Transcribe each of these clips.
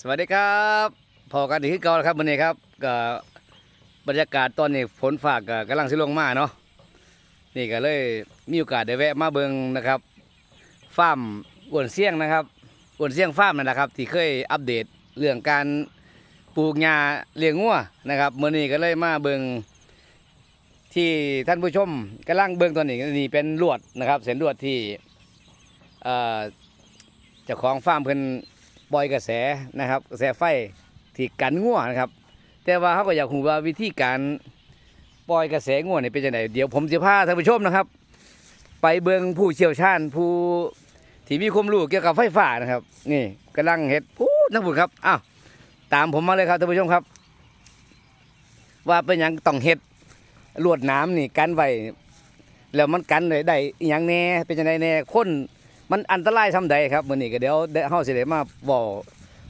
สวัสดีครับพอกันอีกคือเก่าแล้วครับวันนี้ครับก็บรรยากาศตอนนี้ฝนฝากก็กำลังสิลงมาเนาะนี่ก็เลยมีโอกาสได้แวะมาเบิงนะครับฟาร์มอ้วนเสี่ยงนะครับอ้วนเสี่ยงฟาร์มนั่นแหละครับ ที่เคยอัปเดตเรื่องการปลูกหญ้าเลี้ยงงัวนะครับเมื่อนี้ก็เลยมาเบิงที่ท่านผู้ชมกำลังเบิงตัวนี้นี่เป็นลวดนะครับ เส้นลวดที่เอ่อเจ้าของฟาร์มเพิ่น ปล่อยกระแสนะครับ กระแสไฟที่กันง่วนะครับ แต่ว่าเขาก็อยากรู้ว่าวิธีการปล่อยกระแสง่วนี่เป็นยังไงเดี๋ยวผมจะพาท่านผู้ชมนะครับ ไปเบิงผู้เชี่ยวชาญผู้ที่มีความรู้เกี่ยวกับไฟฟ้านะครับ นี่กำลังเฮ็ดพูดนะพูดครับอ้าวตามผมมาเลยครับท่านผู้ชมครับ ว่าเป็นยังต้องเฮ็ดลวดน้ำนี่กันไว้แล้วมันกันได้ได้อหยังแน่เป็นยังไงแน่คน มันอันตรายทำใดครับมื้อนี้ก็เดี๋ยวได้เฮาสิได้มาเว้า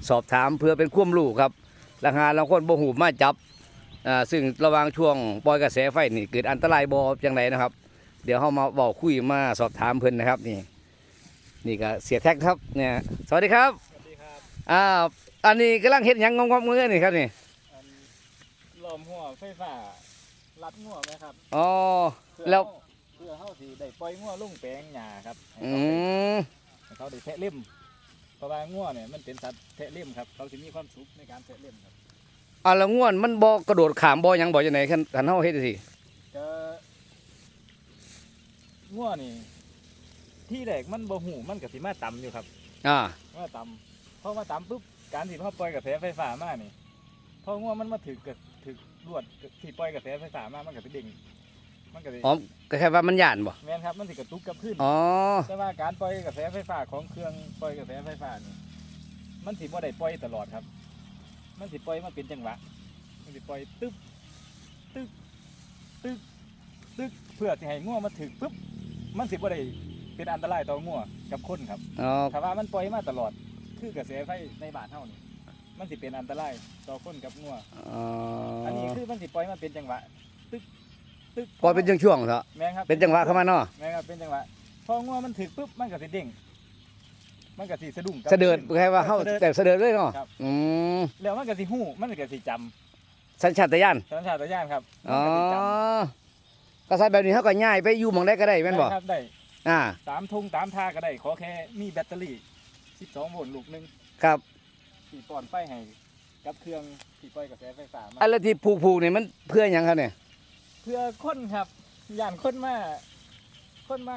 สอบถามเพื่อเป็นความรู้ครับราคาบางคนบ่ฮู้มาจับอ่าซึ่งระหว่างช่วงปล่อยกระแสไฟนี่เกิดอันตรายบ่จังไดนะครับ เดี๋ยวเฮามาเว้าคุยมาสอบถามเพิ่นนะครับนี่ นี่ก็เสียแท็กครับเนี่ยสวัสดีครับสวัสดีครับอ่าอันนี้กำลังเฮ็ดหยังงอมๆเงินนี่ครับนี่อันล้อมหัวไฟฟ้ารัดงัวไหมครับอ๋อเพื่อแล้วเฮาเพื่อเฮาสิได้ปล่อยงัวลงแปลงหญ้าครับให้อืเขาได้มให้เขาได้แทะเล่มเพราะว่างัวเนี่ยมันเป็นสัตว์แทะเล่มครับเขาสิมีความสุขในการแทะเล่มครับอ่าแล้วง่วนมันบ่กระโดดขามบ่หยังบ่จังไดคันคันเฮาเฮ็ดจังซี่ ก็งัวนี่ ที่แรกมันบ่หูมันก็สิมาต่ำอยู่ครับ อ่ามาต่ำพอมาต่ำปุ๊บการที่เขาปล่อยกระแสไฟฟ้ามานี่พองัวมันมาถึกกับถึกลวดที่ปล่อยกระแสไฟฟ้ามามันก็สิเด้ง มันก็สิอ๋อก็แค่ว่ามันย่านบ่แม่นครับมันสิกระตุกกระพื้นอ๋อแต่ว่าการปล่อยกระแสไฟฟ้าของเครื่องปล่อยกระแสไฟฟ้านี่มันสิบ่ได้ปล่อยตลอดครับ มันสิปล่อยมาเป็นจังหวะ มันสิปล่อยตึ๊บตึ๊บตึ๊บตึ๊บเพื่อสิให้ง่วมาถึกปุ๊บมันสิบ่ได้เป็นอันตรายต่อง่วกับคนครับอ๋อถ้าว่ามันปล่อยมาตลอด คือกระแสไฟในบ้านเฮานี่มันสิเป็นอันตรายต่อคนกับง่วอ๋ออันนี้คือมันสิปล่อยมาเป็นจังหวะ ตึ๊บตึ๊บปล่อยเป็นช่วงๆเถอะแม่นครับเป็นจังหวะเข้ามาเนาะแม่นครับเป็นจังหวะพอง่วมันถึกปุ๊บมันก็สิเด้งมันก็สิสะดุ้งกลับ เสด็จขึ้นแค่ว่าเฮาสะดุ้งแต่เสด็จเลยเนาะครับ อืมแล้วมันก็สิหู้มันก็สิจำสัญชาตญาณสัญชาตญาณครับมัอ๋อก็สิจก็ใส่แบบนี้เฮาก็ย้ายไปอยู่หม่องใดก็ได้ำแม่นบ่ได้ครับได้อ่า ตามทุ่งตามท่าก็ได้ ขอแค่มีแบตเตอรี่ 12 โวลต์ลูกหนึงครับที่ป้อนไฟให้กับเครื่องที่ปล่อยกระแสไฟฟ้ามา อันแล้วที่ผูกๆนี่มันเพื่อหยังครับเนี่ย เพื่อคนครับย่านคนมาคนมา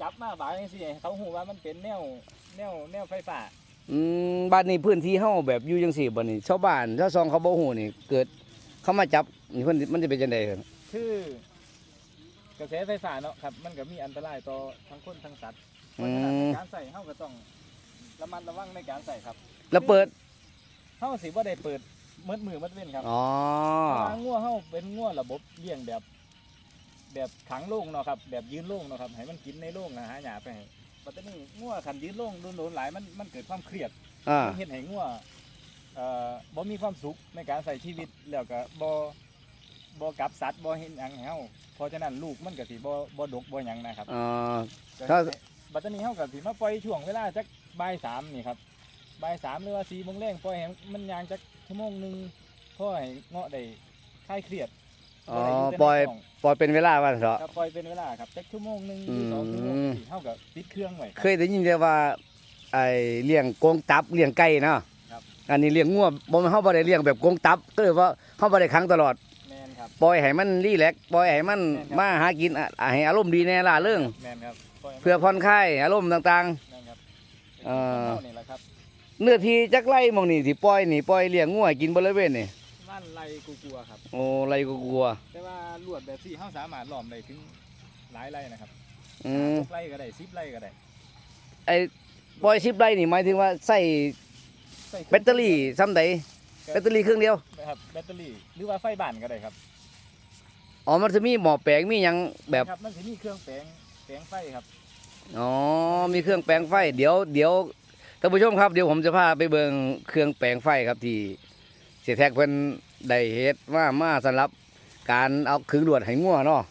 จับมาบายจังซี่ให้เขาฮู้ว่ามันเป็นแนวแนวแนวไฟฟ้าอืมบ้านนี้พื้นที่เฮาแบบอยู่จังซี่บ่นี่ชาวบ้านชาวซองเขาบ่ฮู้นี่ เกิดเขามาจับนี่เพิ่นมันจะเป็นจังไดครับคือกระแสไฟฟ้าเนาะครับ มันก็มีอันตรายต่อทั้งคนทั้งสัตว์เพอืราะฉะนั้นในมการใส่เฮาก็ต้องระมัดระวังในการใส่ครับ แล้วเปิดเฮาสิบ่ได้เปิด มืดมือมืดเว้นครับอ๋อเพราะว่างัวเฮาเป็นงัวระบบเลี้ยงแบบ แบบขังโล่งเนาะครับ แบบยืนโล่งเนาะครับให้มันกินในโล่งนะหาหญ้าไปให้ปัตตานีงัวคันยืนโล่งโดนๆหลายมันมันเกิดความเครียดอ่ามันเฮ็ดให้งัวเอ่อบ่มีความสุขในการใส่ชีวิตแล้วก็บ่บ่กลับสัตว์บ่เห็นหยังให้เฮาเพราะฉะนั้นลูกมันก็สิบ่บ่ดกบ่หยังนะครับอ๋อก็ถ้าบัดนี้เฮาก็สิมาปล่อยช่วงเวลาจักบ่ายสามนี่ครับบ่ายสามหรือว่า4โมงแรงปล่อยให้มันยางจัก ชั่วโมงหนึงเพื่อให้เงาะได้คลายเครียดอ๋อบ่ได้ปล่อยแต่ในกงปล่อยเป็นเวลาว่าเถอะครับปล่อยเป็นเวลาครับจักชั่วโมงหนึงหรือสองอืมชั่วโมงสิเฮาก็ปิดเครื่องไว้ครับเคยได้ยินแต่ว่าไอ้เลี้ยงกรงตับเลี้ยงไก่เนาะครับอันนี้เลี้ยงงัวบ่แม่นเฮาบ่ได้เลี้ยงแบบกรงตับ ก็เลยว่าเฮาบ่ได้ขังตลอดแม่นครับปล่อยให้มันรีแลกซ์ปล่อยให้มันแม่นครับมาหากินอะอะให้อารมณ์ดีแน่ล่าเรื่องแม่นครับปล่ยให้มันเพื่อผ่อนคลายอารมณ์ต่างแม่นครับเอ่อเท่านี่แหละครับๆ เนื้อที่จักไร่หมองนี่ที่ปล่อยนี่ปล่อยเลี้ยงงัวกินบริเวณนี่บ้านไรกูกลัวครับ โอ้ไรก็กลัว แต่ว่าลวดแบบที่เฮาสามารถล้อมได้ถึงหลายไร่นะครับอืมหกไร่ก็ได้สิบไร่ก็ได้ไอ้ปล่อย10ไร่นี่หมายถึงว่าใส่ใส่แบตเตอรี่ซ้ำใดแบตเตอรี่เครื่องเดียวนะครับแบตเตอรี่หรือว่าไฟบ้านก็ได้ครับอ๋อมันจะมีหม้อแปลงมีหยังแบบครับมันสิมีเครื่องแปลงแปลงไฟครับ อ๋อมีเครื่องแปลงไฟ เดี๋ยวเดี๋ยว ท่านผู้ชมครับเดี๋ยวผมจะพาไปเบิงเครื่องแปลงไฟครับที่เสียแท็กเพิ่นได้เฮ็ดว่ามาสำหรับการเอาขึงลวดให้งัวเนาะ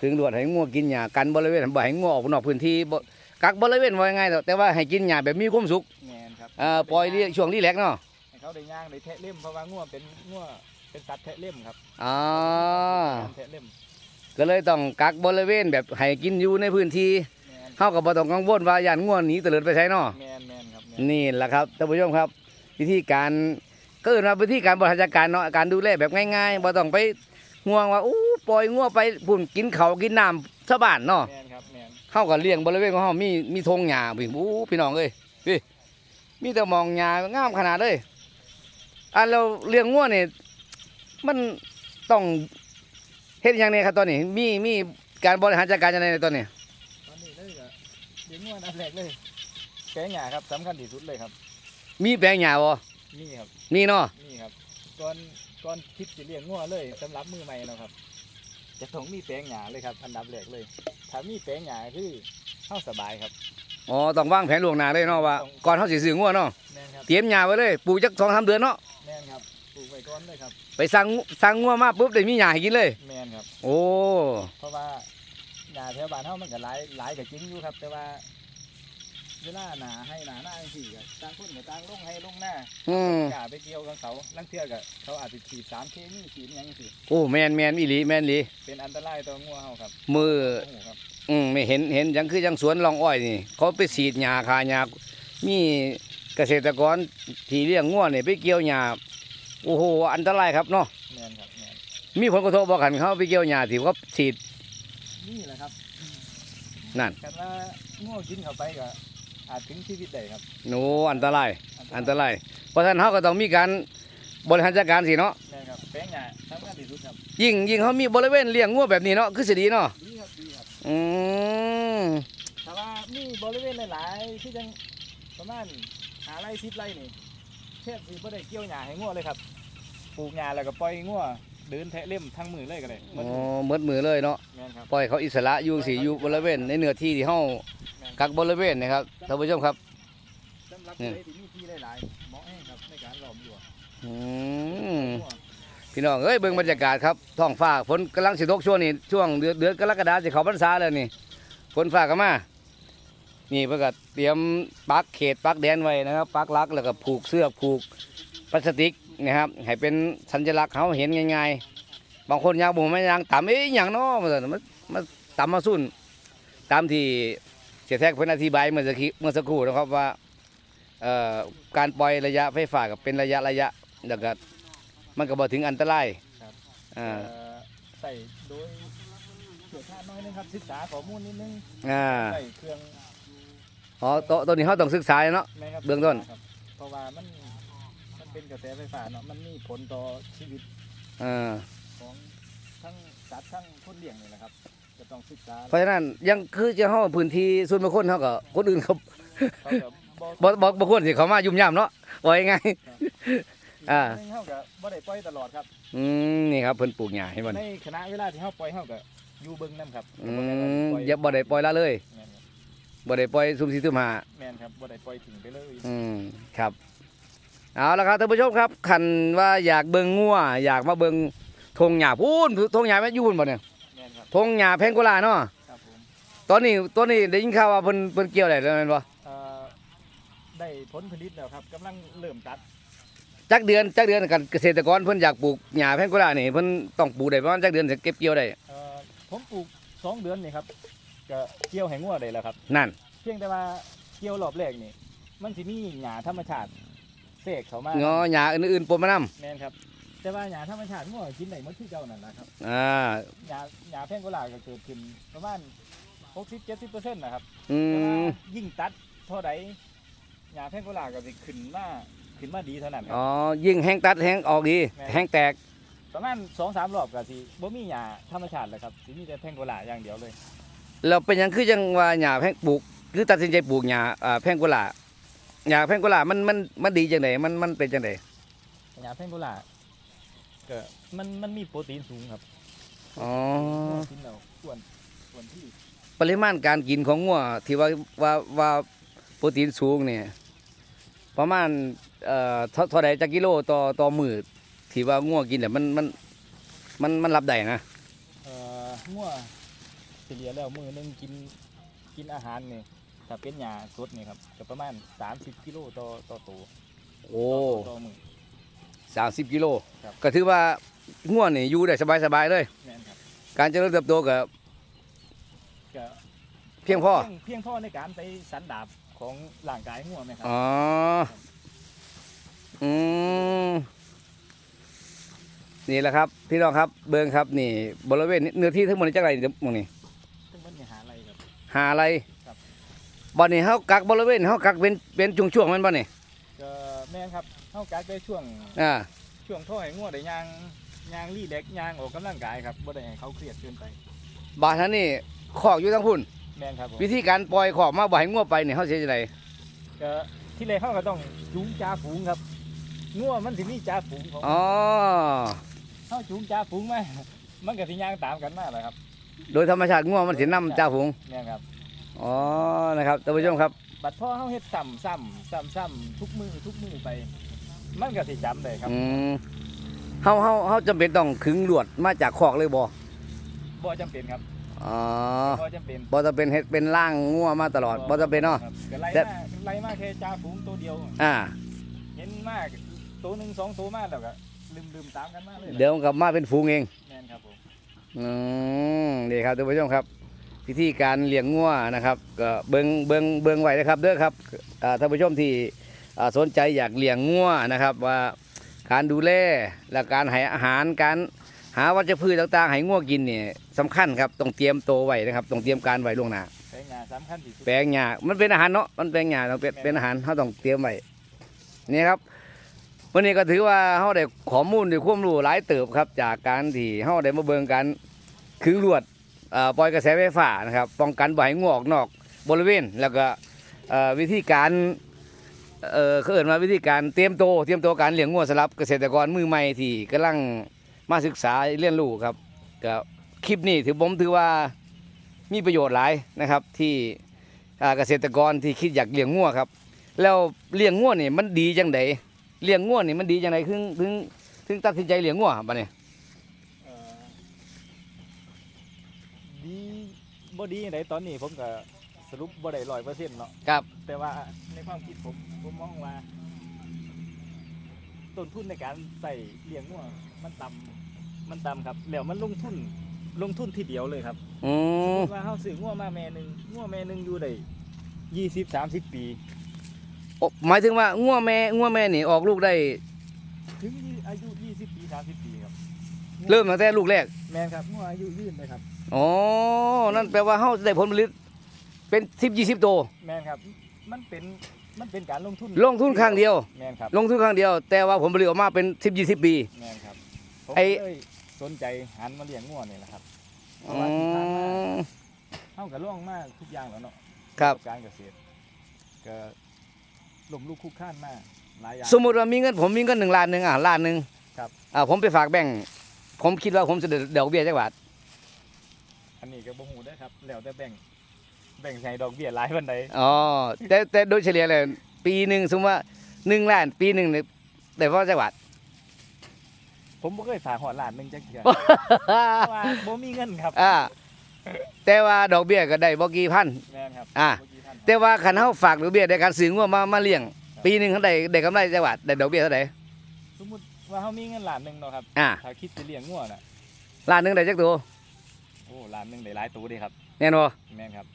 ขึงลวดให้งัวกินหญ้ากันบริเวณบ่ให้งัวออกนอกพื้นที่บ่กักบริเวณไว้ง่ายแต่ว่าให้กินหญ้าแบบมีความสุขแมนครับอ่าปล่อยเรียช่วงรีแลกซ์เนาะให้เขาได้ย่างได้แทะเล่มเพราะว่าง่วเป็นง่วเป็นสัตว์แทะเล่มครับอ๋อการแทะเล่มก็เลยต้องกักบริเวณแบบให้กินอยู่ในพื้นที่แมนเฮาก็บ่ต้องกังวลว่าย่านง่วนหนีเตลิดไปใช้เนาะแมนแม นครับแม่นนี่แหละครับท่านผู้ชมครับ วิธีการก็เอื่นว่าวิธีการบริหารจัดการเนาะการดูแลแบบง่ายๆบ่ต้องไปห่วงว่าอู้ปล่อยงัวไปพุ่นกินเขาวกินน้ำชาวบ้านเนาะ แมนครับแมนเฮาก็เลี้ยงบริเวณของเฮามีมีธงหญ้าพี่อู้พี่น้องเอ้ยพี่มีแต่มองหญ้างามขนาดเลยอันเราเลี้ยงงัวนี่มันต้องเฮ็ดอย่างนี้ครับตอนนี้ มีมีการบริหารจัดการยังไงในตอนนี้ ตอนนี้เลยก็เลี้ยงง่วอันแรกเลย แกงหญ้าครับสำคัญที่สุดเลยครับ มีแปลงหญ้าบ่นี่ครับมีเนาะนี่ครับก่อนก่อนคิดจะเลี้ยงง่วเลยสำหรับมือใหม่เนาะครับ จะต้องมีแปลงหญ้าเลยครับ อันดับแรกเลย ถ้ามีแปลงหญ้าคือเข้าสบายครับ อ๋อต้องวางแผนล่วงหน้าเลยเนาะว่าก่อนเฮาสิซื้องัวเนาะแม่นครับเตรียมหญ้าไว้เลยปลูกจัก2-3เดือนเนาะแม่นครับปลูกไว้ก่อนเลยครับ ไปสั่งสั่งงัวมาปุ๊บได้มีหญ้าให้กินเลย แม่นครับ โอ้เพราะว่าหญ้าแถวบ้านเฮามันก็หลายหลายก็จริงอยู่ครับ แต่ว่า เวลาหนาให้หนาหน้าจังซี่ก็ต่างคนก็ต่างลงให้ลงหน้าอืมหญ้าไปเกี่ยวกับเขาลังเทื่อก็เขาอาจจะฉีดสารเคมีฉีดหยังจังซี่โอ้แมนแมนอีหลีแมนอีหลีเป็นอันตรายต่องัวเฮาครับมือโอ้โหครับอืมไม่เห็นเห็นยังคือยังสวนลองอ้อยนี่ เขาไปฉีดหญ้าคาหญ้ามีเกษตรกรที่เลี้ยงงัวนี่ไปเกี่ยวหญ้าโอ้โหอันตรายครับเนาะแม่นครับแม่นมีผลกระทบบ่กันเขาไปเกี่ยวหญ้าที่เขาฉีดนี่แหละครับนั่น กันว่างัวกินเข้าไปก็ อาจถึงชีวิตได้ครับโอ้อันตราย อันตราย เพราะฉะนั้นเขาก็ต้องมีการบริหารจัดการสิเนาะแม่นครับแปลงหญ้าสำคัญที่สุดครับยิ่งยิ่งเขามีบริเวณเลี้ยงงัวแบบนี้เนาะ คือสิดีเนาะ ดีครับดีครับอืมแต่ว่ามีบริเวณหลายๆที่จังประมาณหาไร่สิบไร่นี่แทบสิบ่ได้เกี่ยวหญ้าให้งัวเลยครับปลูกหญ้าแล้วก็ปล่อยงัวเดินแทะเล่มทั้งมือเลยก็ได้หมอ๋ดอหมดมือเลยเนาะ แม่นครับปล่อยเขาอิสระอยู่สิอยู่บริเวณในเนื้อที่ที่เฮาแม่น กักบริเวณนะครับท่านผู้ชมครับสำหรับเนี่ยผู้ใดที่มีที่หลายๆเหมาะให้ครับในการหลอมอยู่อืมงัวพี่น้องเอ้ยเบิ่งบรรยากาศครับท้องฟ้าฝนกำลังสิตกช่วงนี้ช่วงเดือนเดือนกรกฎาสิเข้าพรรษาแล้วนี่ฝนฟ้าก็มานี่เพิ่นก็เตรียมปักเขตปักแดนไว้นะครับปักหลักแล้วก็ผูกเสื้อกผูกพลาสติกนะครับให้เป็นสัญลักษณ์เขาเห็นง่ายๆ บางคนอยากบ่ไม่อยางตามเอ้ยหยังเนาะมันมันมันตามมาสุ่นตามที่เสียแท็กเพิ่นอธิบายเมื่อสักครู่เมื่อสักครู่นะครับว่าเอ่อการปล่อยระยะไฟฟ้าก็เป็นระยะระยะแล้วก็มันก็บ่ถึงอันตรายครับอ่าเอ่อใส่โดยเกี่ยวชาติน้อยนึงครับศึกษาข้อมูลนิดนึงอ่าใส่เครื่องอ๋อตัวตัวนี้เขาต้องศึกษาเนาะแม่ครับเบื้องต้นครับเพราะว่ามันมันเป็นกระแสไฟฟ้าเนาะมันมีผลต่อชีวิตอ่าของทั้งสัตว์ทั้งคนเลี้ยงนี่แหละครับ จะต้องศึกษาเพราะฉะนั้นยังคือจะเฮาพื้นที่ส่วนบุคคลเฮาก็คนอื่นเขาเขาก็บ่บ่บ่บ่ควรสิเขามายุ่มย่ามเนาะว่ายังไง อ่าหนึ่งเขาก็บ่ได้ปล่อยตลอดครับ อืมนี่ครับเพิ่นปลูกหญ้าให้มันในขณะเวลาที่เขาปล่อยเขาก็อยู่เบิ่งนํครับอืมอย่าบ่ได้ปล่อยละเลยแม่นครับบ่ได้ปล่อยซุ่มสี่ซุ่มห้า แม่นครับบ่ได้ปล่อยทิ้งไปเลย อืมครับเอาละครับท่านผู้ชมครับคันว่าอยากเบิ่งงัวอยากมาเบิ่งทงหญ้าพูนทงหญ้าแม่นอยู่พุ่นบ่เนี่ยแม่นครับ ทงหญ้าแพงกุลาเนาะครับผมตอนนี้ตัวนี้ได้ยินข่าวว่าเพิ่นเพิ่นเกี่ยวได้แล้วแม่นบ่เอ่อได้ผลผลิตแล้วครับกำลังเริ่มตัดจักเดือนจักเดือนกันเกษตรกรเพิ่นอยากปลูกหญ้าแพงกุลานี่เพิ่นต้องปลูกได้ประมาณจักเดือนถึงเก็บเกี่ยวได้เอ่อผมปลูกสองเดือนนี่ครับก็เกี่ยวให้งัวได้แล้วครับ นั่น เพียงแต่ว่าเกี่ยวรอบแรกนี่ มันสิมีหญ้าธรรมชาติเสกเข้ามาเงาหญ้าอื่นๆปนมานำแม่นครับ แต่ว่าหญ้าธรรมชาติงัวกินได้หมดที่เก่านั่นแหละครับอ่าหญ้าหญ้าแพงโกลาก็เกิดขึ้นประมาณ60-70%นะครับอืแต่ว่ามยิ่งตัดเท่าใดหญ้าแพงโกลาก็สิขึ้นมาขึ้นมาดีเท่านั้นคอ๋รัอบยิ่งแห้งตัดแห้งออกดีแม่แห้งแตกประมาณ2-3รอบก็สิบ่มีหญ้าธรรมชาติเลยครับสิมีแต่แพงโกลาอย่างเดียวเลยแล้วเป็นหยังคือจังว่าหญ้าแพงปลูกคือตัดสินใจปลูกหญ้าอ่าแพงกุหลาหญ้าแพงกุหลามันมันมันดีจังไดมันมันเป็นจังได หญ้าแพงโกลา ก็มันมันมีโปรตีนสูงครับอ๋องัวกินแล้วอ้วนอ้วนที่ปริมาณการกินของงัวที่ว่าว่าว่าโปรตีนสูงเนี่ยประมาณเอ่อเท่าเท่าใดจักกิโลต่อต่อมื้อที่ว่างัวกินเนี่ยมันมันมันมันรับได้นะเอ่องัวเฉลี่ยแล้วมือหนึงกินกินอาหารนี่ถ้าเป็นหญ้าสดนี่ครับก็ประมาณ 30กิโลต่อต่อตัวโอ้ต่อมือ สามสิบกิโล ครับ ก็ถือว่าง่วนี่อยู่ได้สบายๆเลย แม่นครับการเจริญเติบโตก็ก็เพียงพอ เพียงเพียงพอในการไปสันดาบของร่างกายงัวไหมครับอ๋อ อืม นี่แหละครับ พี่น้องครับ เบิงครับ นี่ บริเวณนี้เนื้อที่ทั้งหมดนี้จักไรนี่หมองนี่ซึ่งมันมีหาอะไรครับ หาอะไรครับ บ่นี่เฮากักบริเวณเฮากักเป็นเป็นช่วงๆแมันบ่นี่ก็แม่นครับ เท่าการไปช่วงอ่าช่วงท่อให้งัวได้ยางยางรีเด็กยางออกกำลังกายครับบ่ได้ให้เขาเครียดเกินไปบาดท่านนี่ขอกอยู่ทั้งพุ่น แม่นครับผมวิธีการปล่อยขอกมาบ่ให้งัวไปนี่เฮาสิเฮ็ดจังไดก็ที่แรกเขาก็ต้องจูงจ่าฝูงครับงัวมันสิมีจ่าฝูงของอ๋อเขาจูงจ่าฝูงมามันก็สิย่างตามกันมาแหละครับโดยธรรมชาติงัวมันสินำจ่าฝูงแม่นครับอ๋อนะครับท่านผู้ชมครับ บัดพ่อเขาเฮ็ดซ้ำซ้ำซ้ำซ้ำทุกมือทุกมือไป มันก็สิจำเลยครับอืมเฮาเฮาเฮาจำเป็นต้องขึงลวดมาจากขอกเลยบ่บ่จำเป็นครับอ๋อบ่จำเป็นบ่จะเป็นเฮ็ดเป็นร่างงัวมาตลอดบ่จะเป็นเนาะครับก็ไล่แต่มาไล่มาแค่จ่าฝูงตัวเดียว อ่า เห็นมากตัวหนึ่งสองตัวมาแล้วก็ลืมลืมตามกันมาเลยเดี๋ยวกลับมาเป็นฝูงเองแม่นครับผมอืมนี่ครับท่านผู้ชมครับวิธีการเลี้ยงงัวนะครับก็เบิงเบิงเบิงไว้นะครับเด้อครับอ่าท่านผู้ชมที่อ่า สนใจอยากเลี้ยงงัวนะครับว่าการดูแลและการให้อาหารการหาวัชพืชต่างๆให้งัวกินเนี่ยสำคัญครับต้องเตรียมโตวไว้นะครับต้องเตรียมการไว้ล่วงหน้าแปลงงานสำคัญที่สุดแปลงหญ้ามันเป็นอาหารเนาะมันเป็นหญ้าต้องเป็นเป็นอาหารเขาต้องเตรียมไว้นี่ครับวันนี้ก็ถือว่าเขาได้ข้อมูลได้ความรู้หลายเติบครับ จากการที่เขาได้มาเบิ่งกันขึงลวดเอ่อปล่อยกระแสไฟฟ้านะครับป้องกันบ่ให้งูออกนอกบริเวณ แล้วก็เอ่อวิธีการ เออเขาเอิ้นว่าวิธีการเตรียมโตเตรียมโตการเลี้ยงงูสำหรับเกษตรกรมือใหม่ที่กำลังมาศึกษาเรียนรู้ครับก็คลิปนี้ถือผมถือว่ามีประโยชน์หลายนะครับที่เกษตรกรที่คิดอยากเลี้ยงงัวครับ แล้วเลี้ยงงัวนี่มันดีจังไดเลี้ยงงัวนี่มันดีจังไดถึงถึงถึงตัดสินใจเลี้ยงงัวบัดนี้เอ่อดีบ่ดียังไหนตอนนี้ผมก็ สรุปบ่ได้ร้อยเปอร์เซ็นต์เนาะครับ แต่ว่าในความคิดผมผมมองว่าต้นทุนในการใส่เลี้ยงงัวมันต่ำมันต่ำครับแล้วมันลงทุนลงทุนทีเดียวเลยครับอืสมมมติว่าเฮาซื้องัวมาแม่หนึงงัวแม่หนึงอยู่ได้ยี่สิบสามสิบปี โอ้หมายถึงว่างัวแม่งัวแม่นี่ออกลูกได้ ถึงอายุยี่สิบปีสามสิบปีครับเริ่มตั้งแต่ลูกแรก แม่นครับงัวอายุยืนเลยครับ อ๋อ นั่นแปลว่าเฮาได้ผลผลิต เป็น10 20โตวแม่นครับ มันเป็น มันเป็นการลงทุนลงทุนครั้งเดียว แม่นครับ ลงทุนครั้งเดียว แต่ว่าผลผลิตออกมาเป็น10 20ปี แม่นครับผมไอ้ก็เลยสนใจหันมาเลี้ยงงัวนี่แหละครับเพอืราะว่าที่ผ่านมามเฮาก็ล่วงมากทุกอย่างแล้วเนาะครับเกี่ยวกัการเกษตรก็ลมลูกคุกข้านมากหลายอย่าง สมมุติว่ามีเงินผมมีเงิน1ล้านหนึงอะล้านหนึงครับ อ่าผมไปฝากแบงก์ผมคิดว่าผมจะได้ดอกเบี้ยจักบาท อันนี้ก็บ่ฮู้ได้อครับ แล้วแต่แบ่ง แบ่งใช้ดอกเบี้ยหลายปานใดอ๋อแต่แต่โดยเฉลี่ยเลยปีหนึ่งสมมติว่าหนึ่งล้านปีหนึ่งเนี่ยได้พ่อจักบาทผมบ่เคยฝากหอดล้านหนึงจักเทื่อ เพราะว่าบ่มีเงินครับอ่าแต่ว่าดอกเบี้ยก็ได้บ่กี่พัน แม่นครับอ่า บ่กี่พันแต่ว่าคันเฮาฝากดอกเบี้ยในการซื้องัวมามาเลี้ยง ปีหนึ่งเขาได้ได้กำไรจักบาทได้ดอกเบี้ยเท่าไหร่สมมุติว่าเฮามีเงินล้านหนึงเนาะครับอ่าถ้าคิดจะเลี้ยงงัวน่ะล้านหนึงได้จักตัวโอ้ล้านหนึงได้หลายตัวเด้ครับแน่นบ่แม่นครับ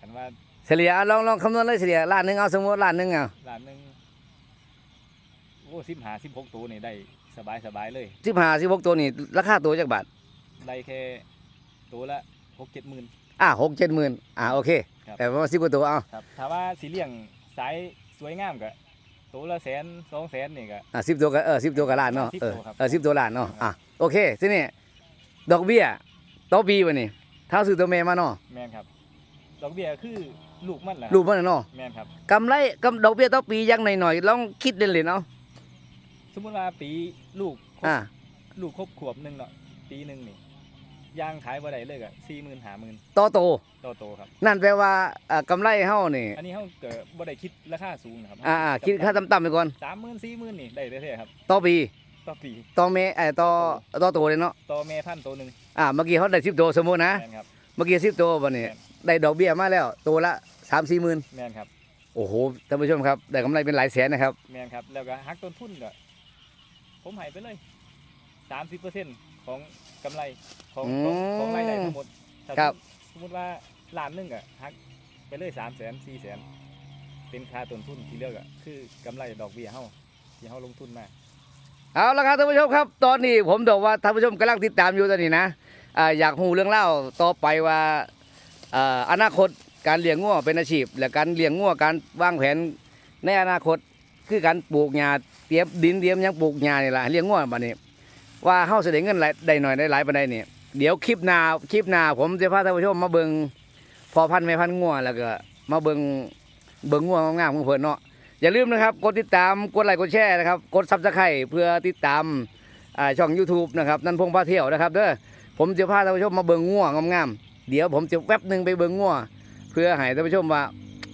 คันว่าเฉลี่ยเอาลองลองคำนวณเลยเฉลี่ยล้านหนึงเอาสมมุติล้านหนึงเอาล้านหนึงโอ้15 16ตัวนี่ได้สบายสบายๆเลย15 16ตัวนี่ราคาตัวจักบาทได้แค่ตัวละ6 7หมื่นอ่า6 7หมื่นอ่าโอเค ครับ แต่ว่า10กว่าตัวเอาครับถ้าว่าสิเลี้ยงสายสวยงามก็ตัวละแสนสองแสนนี่ก็ อ่า10ตัวก็เออ10ตัวก็ล้านเนาะ10เออตัวครับ เออ10ตัวล้านเนาะอะโอเคทีนี้ดอกเบี้ยต่อปีบัดนี้ถ้าซื้อตัวแม่มาเนาะแม่นครับ ดอกเบี้ยคือลูกมันแหละรูปมันน่ะเนาะแม่นครับ กำไรกำดอกเบี้ยต่อปีอยังหน่อยๆลองคิดเล่นๆเอาสมมุติว่าปีลูกครบอ่าลูกครบขวบหนึงเนาะปีหนึงนี่ยางขายบ่ได้เลยก็40,000 50,000ต่อโต ต่อโตครับ นั่นแปลว่าอ่ากำไรเฮานี่อันนี้เฮาก็บ่ได้คิดราคาสูงนะครับอ่าอ่าคิดค่าต่ำๆไปก่อน 30,000 40,000นี่ได้แท้ๆครับ ต่อปี ต่อปี ต่อเมไอ้ยต่อต่อโตเลยเนาะ ต่อแม่พันธุ์ตัวหนึงอ่าเมื่อกี้เขาได้10โตสมมุตินะ แม่นครับ เมื่อกี้10โตบัดนี้ ได้ดอกเบี้ยมาแล้วโตละ3-4หมื่นแม่นครับโอ้โหท่านผู้ชมครับได้กำไรเป็นหลายแสนนะครับแม่นครับแล้วก็หักต้นทุนก็ผผมให้ไปเลยสามสิบเปอร์เซ็นต์ของกำไรของอืมของของรายได้ทั้งหมดถ้าครับสมมติว่าล้านหนึงอะหักไปเลยสามแสนสี่แสนเป็นค่าต้นทุนที่เหลือกอะคือกำไรดอกเบี้ยเฮาที่เฮาลงทุนมาเอาละครับท่านผู้ชมครับ ตอนนี้ผมบอกว่าท่านผู้ชมกำลังติดตามอยู่ตอนนี้นะอ่าอยากหูเรื่องเล่าต่อไปว่า อนาคตการเลี้ยงงัวเป็นอาชีพ และการเลี้ยงงัวการวางแผนในอนาคตคือการปลูกหญ้าเตรียมดินเตรียมยังปลูกหญ้านี่แหละเลี้ยงงัวบัดนี้ ว่าเฮาสิได้เงินได้หน่อยได้หลายปานใดนี่เดี๋ยวคลิปหน้าคลิปหน้าผมจะพาท่านผู้ชมมาเบิ่งพอพันธุ์แม่พันงัวแล้วก็มาเบิ่งเบิ่งงัวงามๆของเพิ่นเนาะอย่าลืมนะครับกดติดตามกดไลค์กดแชร์นะครับกดซับสไครต์เพื่อติดตามช่อง YouTube นะครับนันพงพาเที่ยวนะครับเด้อผมจะพาท่านผู้ชมมาเบิ่งง่วงามๆ เดี๋ยวผมจะแวบหนึ่งไปเบิงง่วเพื่อให้ท่านผู้ชมว่า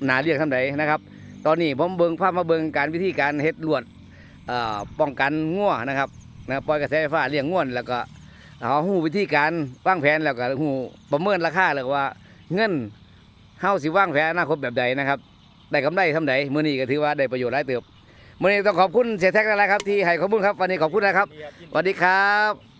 หนาเรียกทำใดนะครับ ตอนนี้ผมเบิงภาพมาเบิงการวิธีการเฮ็ดลวดป้องกันง่วนะครับนะปล่อยกระแสไฟฟ้าเลี้ยงง่วนแล้วก็เอาหูวิธีการวางแผนแล้วก็หูประเมินราคาแล้วว่าเงินเฮาสิวางแผนอนาคตแบบใดนะครับได้กำไรทำไดมื้อนี้ก็ถือว่าได้ประโยชน์หลายเติบมื้อนี้ต้องขอบคุณเสียแท็กหลายๆครับที่ให้ข้อมูลครับวันนี้ขอบคุณนะครับสวัสดีครับ